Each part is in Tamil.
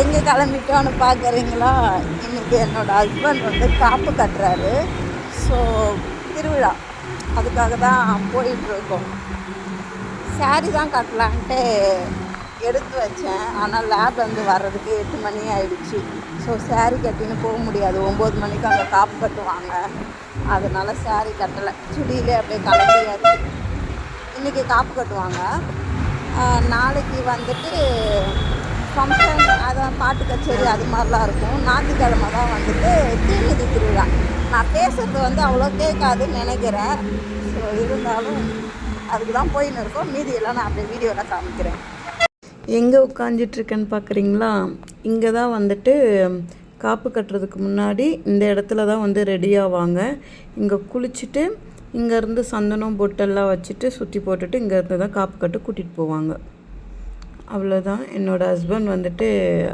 எங்கே கிளம்பிட்டோன்னு பார்க்குறீங்களா இன்னைக்கு என்னோட ஹஸ்பண்ட் வந்து காப்பு கட்டுறாரு. ஸோ திருவிழா. அதுக்காக தான் போயிட்டுருக்கோம். சாரி தான் கட்டலான்ட்டு எடுத்து வச்சேன். ஆனால் லேப் வந்து வர்றதுக்கு எட்டு மணி ஆயிடுச்சு. ஸோ saree கட்டின்னு போக முடியாது. ஒம்பது மணிக்கு அங்கே காப்பு கட்டுவாங்க. அதனால சேரீ கட்டலை. சுடியிலே அப்படியே கிளம்பியாச்சு இன்றைக்கி காப்பு கட்டுவாங்க. நாளைக்கு வந்துட்டு ஃபங்க்ஷன் அதான் பாட்டு கச்சேரி அது மாதிரிலாம் இருக்கும். ஞாயிற்றுக்கிழமை தான் வந்துட்டு தீமிதி திருவிழா. நான் பேசுகிறது வந்து அவ்வளோ கேட்காதுன்னு நினைக்கிறேன். ஸோ இருந்தாலும் அதுக்கு தான் போயின்னு இருக்கோம். மீதியெல்லாம் நான் அப்படியே வீடியோவில் காமிக்கிறேன். எங்கே உட்காந்துட்ருக்கேன்னு பார்க்குறீங்களா இங்கே தான் வந்துட்டு காப்பு கட்டுறதுக்கு முன்னாடி இந்த இடத்துல தான் வந்து ரெடி ஆவாங்க. இங்கே குளிச்சுட்டு இங்கேருந்து சந்தனம் பொட்டெல்லாம் வச்சுட்டு சுற்றி போட்டுட்டு இங்கேருந்து தான் காப்பு கட்டு கூட்டிகிட்டு போவாங்க. அவ்வளோதான். என்னோடய ஹஸ்பண்ட் வந்துட்டு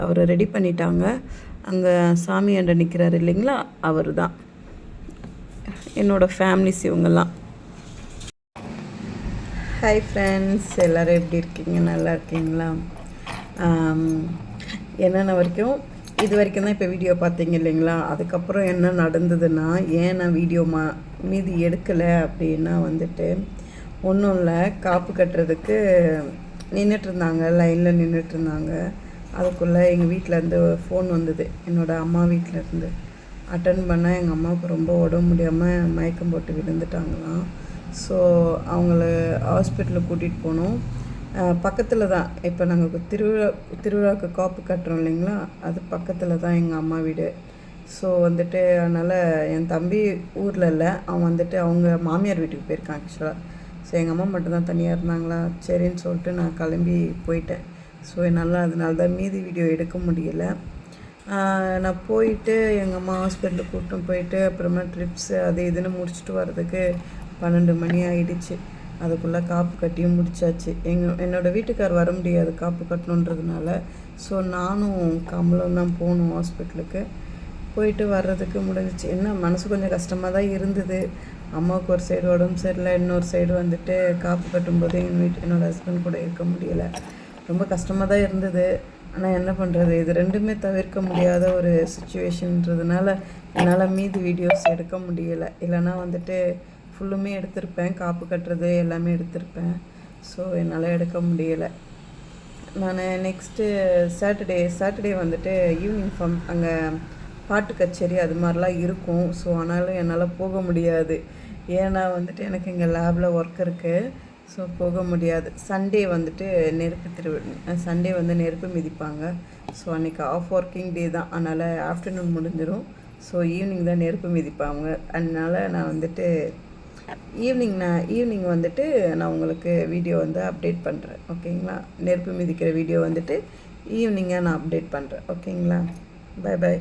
அவரை ரெடி பண்ணிட்டாங்க. அங்கே சாமி அண்ட நிற்கிறாரு இல்லைங்களா? அவர் தான். என்னோடய ஃபேமிலிஸ் இவங்கெல்லாம். ஹாய் ஃப்ரெண்ட்ஸ் எல்லோரும் எப்படி இருக்கீங்க? நல்லா இருக்கீங்களா? என்னென்ன வரைக்கும் இது வரைக்கும் தான் இப்போ வீடியோ பார்த்தீங்க இல்லைங்களா? அதுக்கப்புறம் என்ன நடந்ததுன்னா ஏன் நான் வீடியோ மா மீதி எடுக்கலை அப்படின்னா வந்துட்டு ஒன்றும் இல்லை காப்பு கட்டுறதுக்கு நின்றுட்டுருந்தாங்க லைனில் நின்றுட்டு இருந்தாங்க அதுக்குள்ளே எங்கள் வீட்டிலேருந்து ஃபோன் வந்தது. என்னோடய அம்மா வீட்டிலேருந்து அட்டன் பண்ணால் எங்கள் அம்மாவுக்கு ரொம்ப உடம்பு முடியாமல் மயக்கம் போட்டு விழுந்துட்டாங்களாம். ஸோ அவங்கள ஹாஸ்பிட்டலுக்கு கூட்டிகிட்டு போனோம். பக்கத்தில் தான். இப்போ நாங்கள் திருவிழா திருவிழாவுக்கு காப்பு கட்டுறோம் இல்லைங்களா? அது பக்கத்தில் தான் எங்கள் அம்மா வீடு. ஸோ வந்துட்டு அதனால் என் தம்பி ஊரில் இல்லை. அவன் வந்துட்டு அவங்க மாமியார் வீட்டுக்கு போயிருக்கான் ஆக்சுவலாக ஸோ எங்கள் அம்மா மட்டும்தான் தனியாக இருந்தாங்களா? சரின்னு சொல்லிட்டு நான் கிளம்பி போயிட்டேன். ஸோ என்னால் அதனால தான் மீதி வீடியோ எடுக்க முடியலை. நான் போயிட்டு எங்கள் அம்மா ஹாஸ்பிட்டலுக்கு கூப்பிட்டு போயிட்டு அப்புறமா ட்ரிப்ஸு அது இதுன்னு முடிச்சுட்டு வர்றதுக்கு பன்னெண்டு மணி ஆகிடுச்சு அதுக்குள்ளே காப்பு கட்டியும் முடிச்சாச்சு. எங்கள் என்னோடய வீட்டுக்கார் வர முடியாது காப்பு கட்டணுன்றதுனால. ஸோ நானும் கமலும் தான் போகணும் ஹாஸ்பிட்டலுக்கு. போயிட்டு வர்றதுக்கு முடிஞ்சிச்சு. என்ன மனசு கொஞ்சம் கஷ்டமாக தான் இருந்தது. அம்மாவுக்கு ஒரு சைடு உடம்பு சரியில்லை. இன்னொரு சைடு வந்துட்டு காப்பு கட்டும்போது எங்கள் வீட்டு என்னோடய ஹஸ்பண்ட் கூட இருக்க முடியலை. ரொம்ப கஷ்டமாக தான் இருந்தது. ஆனால் என்ன பண்ணுறது இது ரெண்டுமே தவிர்க்க முடியாத ஒரு சுச்சுவேஷன்றதுனால என்னால் மீதி வீடியோஸ் எடுக்க முடியலை. இல்லைன்னா வந்துட்டு ஃபுல்லுமே எடுத்திருப்பேன். காப்பு கட்டுறது எல்லாமே எடுத்திருப்பேன். ஸோ என்னால் எடுக்க முடியலை. நான் நெக்ஸ்ட்டு சாட்டர்டே சாட்டர்டே வந்துட்டு ஈவினிங் ஃபம் அங்கே பாட்டு கச்சேரி அது மாதிரிலாம் இருக்கும். ஸோ ஆனாலும் என்னால் போக முடியாது. ஏன்னா வந்துட்டு எனக்கு இங்கே லேபில் ஒர்க் இருக்குது ஸோ போக முடியாது. சண்டே வந்துட்டு நெருப்பு திரு சண்டே வந்து நெருப்பு மிதிப்பாங்க. ஸோ அன்றைக்கி ஆஃப் ஒர்க்கிங் டே தான். அதனால் ஆஃப்டர்நூன் முடிஞ்சிடும் ஸோ ஈவினிங் தான் நெருப்பு மிதிப்பாங்க. அதனால் நான் வந்துட்டு ஈவினிங் நான் ஈவினிங் வந்துட்டு நான் உங்களுக்கு வீடியோ வந்து அப்டேட் பண்ணுறேன் ஓகேங்களா நெருப்பு மிதிக்கிற வீடியோ வந்துட்டு ஈவினிங்காக நான் அப்டேட் பண்ணுறேன் ஓகேங்களா பை பை